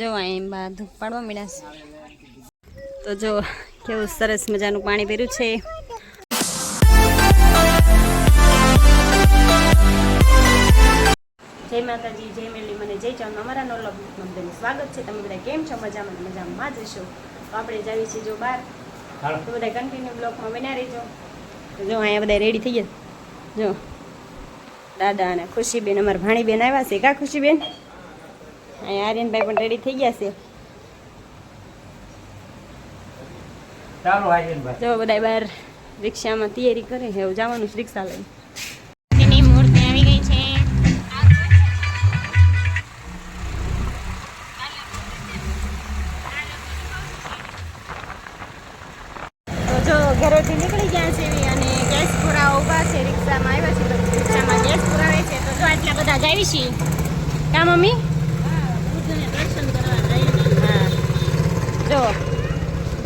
જો અહીં બા ધૂપ પાડવા મળ્યા છે. તો જો કેવું સરસ મજાનું પાણી પીર્યું છે. જય માતાજી જય મેલી મને જય ચાંદ અમારા નોલો મંદિરનું સ્વાગત છે. તમે બધા કેમ છો? મજામાં મજામાં જશો તો આપણે જઈએ છીએ જો બહાર. તો બધા કન્ટિન્યુ બ્લોકમાં બન્યા રહીજો. જો અહીંયા બધા રેડી થઈ ગયા. જો. દાદા અને ખુશીબેન અમારા ભાણીબેન આવ્યા છે. કા ખુશીબેન? અહીંયા આર્યનભાઈ પણ રેડી થઈ ગયા છે. જો બધા બહાર રિક્ષામાં તૈયારી કરે છે જવાનું છે રિક્ષા લઈને. તેની મૂર્તિ આવી ગઈ છે. તો જો ઘરેથી નીકળી ગયા છે એવી અને ગેસ પૂરા ઊભા છે રિક્ષામાં આવ્યા છે તો રિક્ષામાં ગેસ પુરાવે છે. તો જો આટલા બધા જ આવી છીએ કા મમ્મી હા જો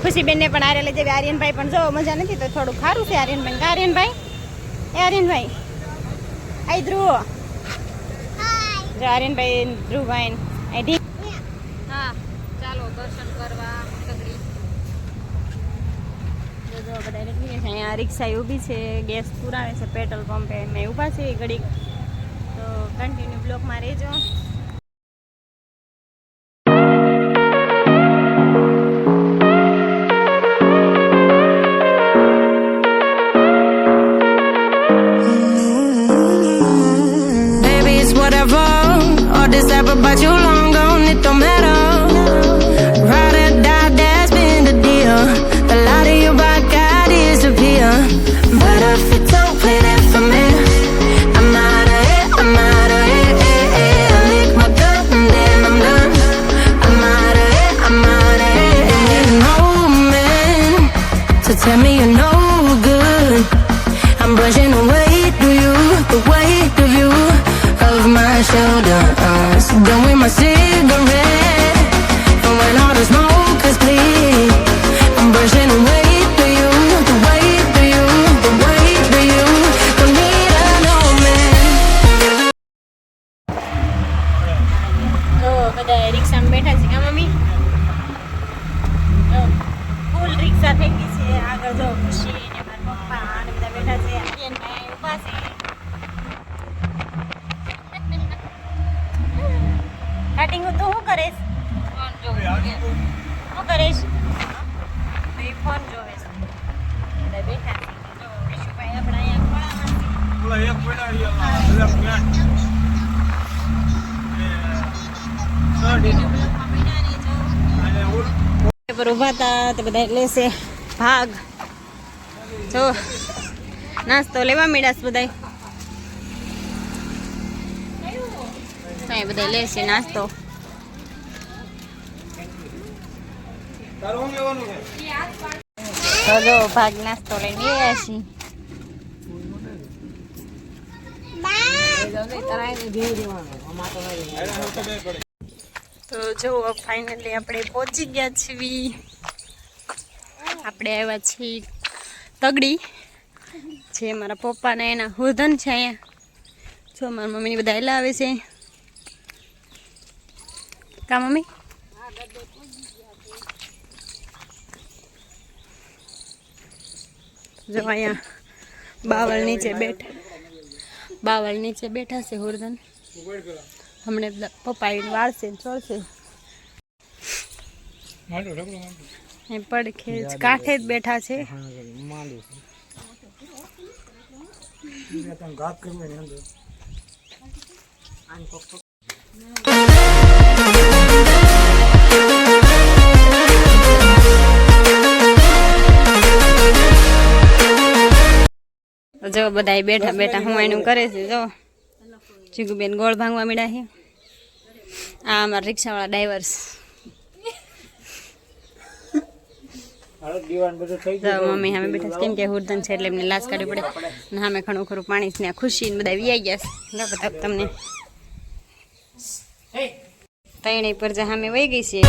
ખુશીબેનને પણ આરે લઈ જવી. આર્યનભાઈ પણ જો મજા નથી તો થોડું ખારું છે આર્યનભાઈ. આર્યનભાઈ? એ આર્યનભાઈ. આઈ ધ્રુવ. જો આર્યનભાઈ ધ્રુવભાઈ આઈ હા ચાલો દર્શન કરવા જો જો બધા નીકળી ગયા છે. અહીંયા રિક્ષા ઊભી છે. ગેસ પુરાવે છે પેટ્રોલ પંપે. મેં ઊભા છે ઘડીક. તો કન્ટિન્યુ બ્લોકમાં રહેજો. I'm brushing away to you, the weight of you, of my shoulders. Done with my cigarette, and when all the smoke is clear, I'm brushing away to you, the weight of you, the weight of you. Don't need a no man. તો બધા રિક્ષામાં બેઠા છે કા mummy જો, ફૂલ રિક્ષા થઈ ગઈ છે આગળ જો ખુશી પર ઊભા હતા તે બધા લેશે ભાગ. જો નાસ્તો લેવા મેળાશ બધા બધા લેશે નાસ્તો. તો જો ભાગ નાસ્તો લઈને ગયા છીએ. તો જો ફાઇનલી આપણે પહોંચી ગયા છીએ. આપણે આવ્યા છીએ તગડી, જે મારા પપ્પાને એના હોધન છે અહીંયા. જો, મારા મમ્મીની બધા એલા આવે છે. કા, મમ્મી? જો, અહીંયા બાવળ નીચે બેઠા બાવળ નીચે બેઠા છે હોરધન હમણે પપ્પાએ વાળશે ચોળશે. એ પડખે કાંઠે જ બેઠા છે. જો બધા બેઠા બેઠા હું એનું કરે છે જો. જીગુબેન ગોળ ભાંગવા મળ્યા છે આ અમારા રિક્ષાવાળા ડ્રાઈવર્સ. બધું મમ્મી સામે બેઠા કેમ કે હુરદન છે એટલે એમને લાશ કાઢવી પડે. અને સામે ઘણું ખરું પાણી છે ને આ ખુશી ને બધા વી ગયા છે. ના બતાવ તમને. ત્રણેય પર જે સામે વહી ગઈ છે.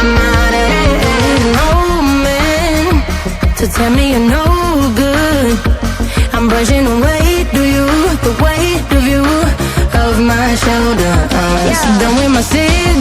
I'm out of here. No man to tell me you're no good. I'm brushing shoulders. Done with my cigarette,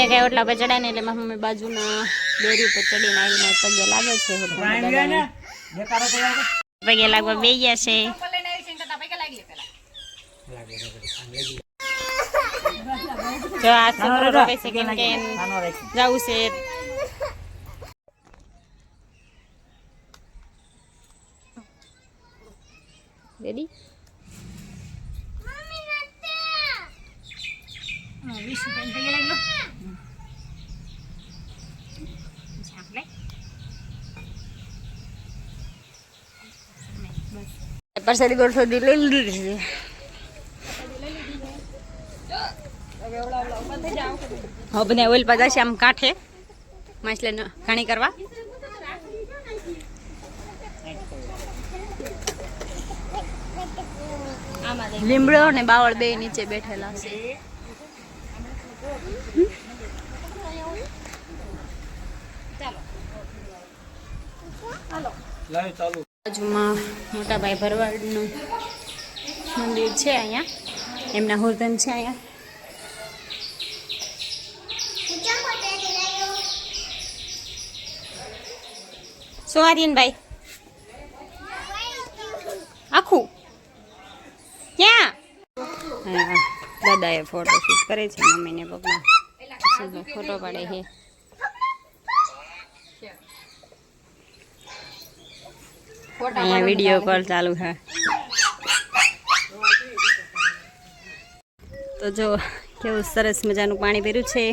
મમ્મીને કઈ ઓટલા પર ચડાય ને એટલે મારી મમ્મી બાજુના દોરી ઉપર ચડીને આવીને પગે લાગે છે. પગે લાગવા બે ગયા છે. જો આ છોકરો રોવે છે કેમ કે. જવું છે. રેડી પરસાદી ગોઠવી લઈ લીધી છે હવે બધા ઓઇલ પા જશે આમ કાંઠે. માછલી ઘણી કરવા. લીમડો ને બાવળ બે નીચે બેઠેલા છે. ચાલો ચાલુ. બાજુમાં મોટાભાઈ ભરવાડનું મંદિર છે અહીંયા. એમના હોર્ધન છે અહીંયા. શું આર્યનભાઈ? આખું? ક્યાં? દાદાએ ફોટો શૂટ કરે છે મમ્મીને પપ્પા ફોટો પાડે છે? અહીંયા વીડિયો કોલ ચાલુ છે. તો જો કેવું સરસ મજાનું પાણી ભર્યું છે.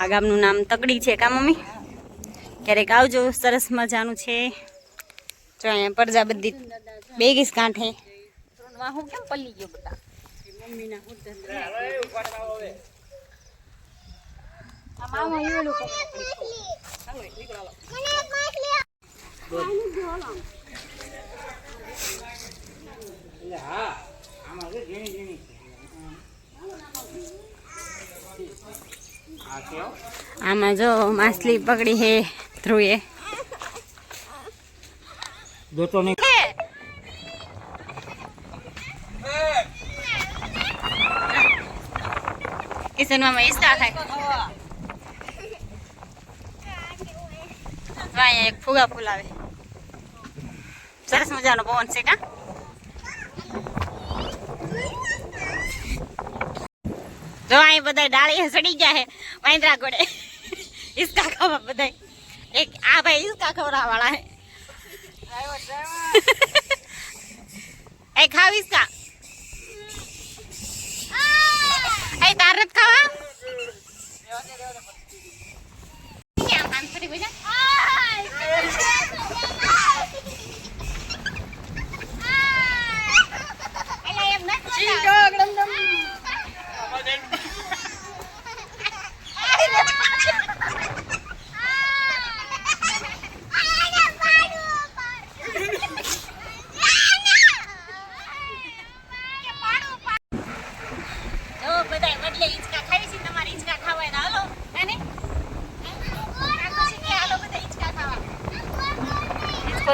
આ ગામનું નામ તકડી છે કા મમ્મી? ક્યારેક આવજો સરસ મજાનું છે. જો અહીંયા પરજા બધી બેગીસ કાંઠે. કેમ પલ્લી ગયો બધા? આ મામા એવેલું એટલે હા આમાં છે ઝીણી ઝીણી હા આમાં જો માછલી પકડી હે ધ્રુએ જોતો નહીં. કિશન મામા ઈસકા ખાય અહીંયા એક ફુગા ફૂલાવે. સરસ મજાનો પવન છે કા? જો અહીં બધા ડાળી સડી ગયા હે વાંદરા ગોડે ઈસકા ખાવા બધા એક આ ભાઈ ઈસકા ખવડાવવા વાળા હે. એ ખાવ ઈસકા એ તાર નથી ખાવા ક્યાં આમ થોડી બોલ્યા? એલા એમ નથી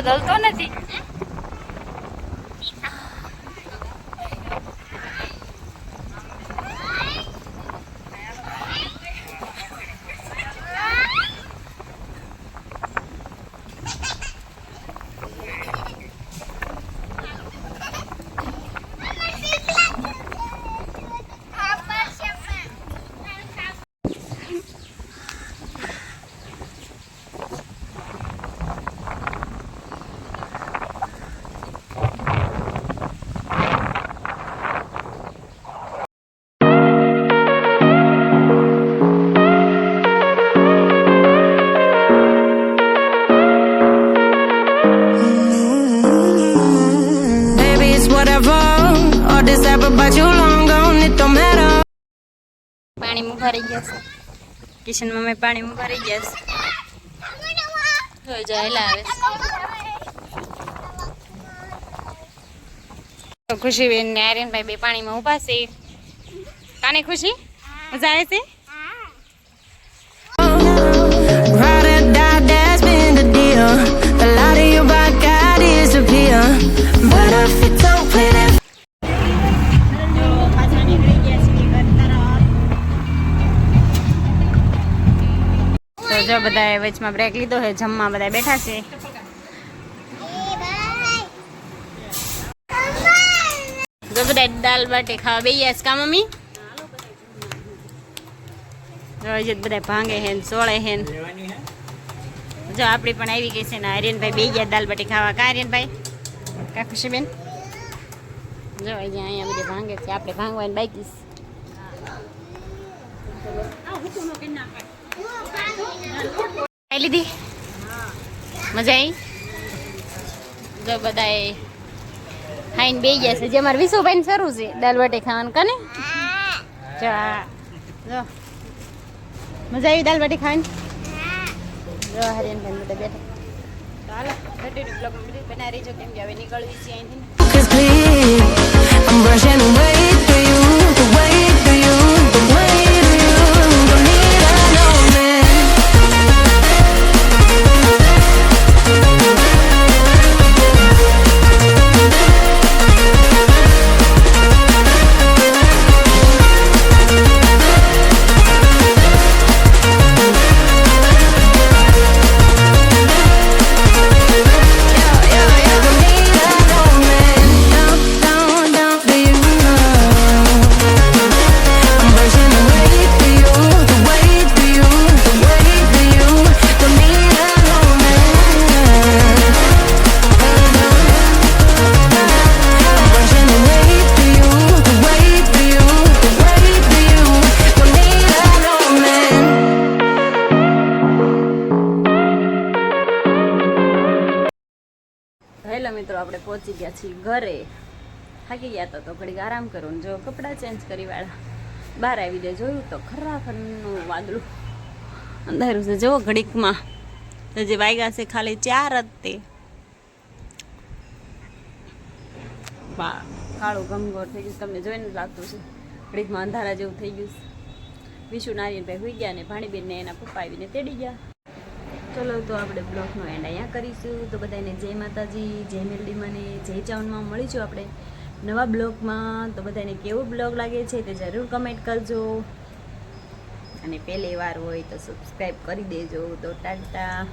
બધો હલતો નથી. પાણી મુભારી ગયા છે. કિશન મમ્મી પાણી મુભારી ગયા છે. જોઈ જાય હેલા આવે છે. ખુશીબેન ને આર્યનભાઈ બે પાણીમાં ઊભા છે. કાને ખુશી? મજા આવે છે? તો જો બધા વચમાં બ્રેક લીધો છે, જમવા બધા બેઠા છે. જો બધા દાલ બાટી ખાવા બે ગયા છે કા મમ્મી? જો હજી તો બધા ભાંગે હે સોળે હે જો આપણી પણ આવી ગઈ છે ને આર્યનભાઈ બે ગયા દાલ બાટી ખાવા. કા આર્યનભાઈ? કા ખુશીબેન? જો અહીંયા અહીંયા બધે ભાંગે છે, આપણે ભાંગવાની બાઈકીશ ખાઈ લીધી? મજા આવી જો બધાએ ખાઈને બે ગયા છે. જે અમારે વિશુભાઈ શરૂ છે દાલ બાટી ખાવાનું કને? જો મજા આવી દાલ બાટી ખાવાની? જો હરિયનભાઈ બધા બેઠા. ચાલો કન્ટિન્યુ કેમ કે હવે નીકળવી છે અહીંથી. I'm brushing away for you, પહોંચી ગયા છીએ ઘરે. થાકી ગયા હતા તો ઘડીક આરામ કરો ને જો કપડાં ચેન્જ કરી વાળા. બહાર આવી જાય, જોયું તો ખરાખરનું વાદળું. અંધારું છે. જુઓ ઘડીકમાં. તો જે વાગ્યા છે ખાલી ચાર જ તે. કાળું ગમગોર થઈ ગયું તમને જોઈને લાગતું છે ઘડીકમાં અંધારા જેવું થઈ ગયું વિશુ નારિયનભાઈ હોઈ ગયા ને ભાણીબેનને એના પપ્પા આવીને તેડી ગયા. ચલો તો આપણે બ્લોગનો એન્ડ અહીંયા કરીશું. તો બધાને જય માતાજી, જય મેલડીમાં ને જય ચાવનમાં મળીશું આપણે નવા બ્લોગમાં તો બધાને કેવો બ્લોગ લાગે છે તે જરૂર કમેન્ટ કરજો. અને પહેલી વાર હોય તો સબસ્ક્રાઈબ કરી દેજો. તો ટાટા.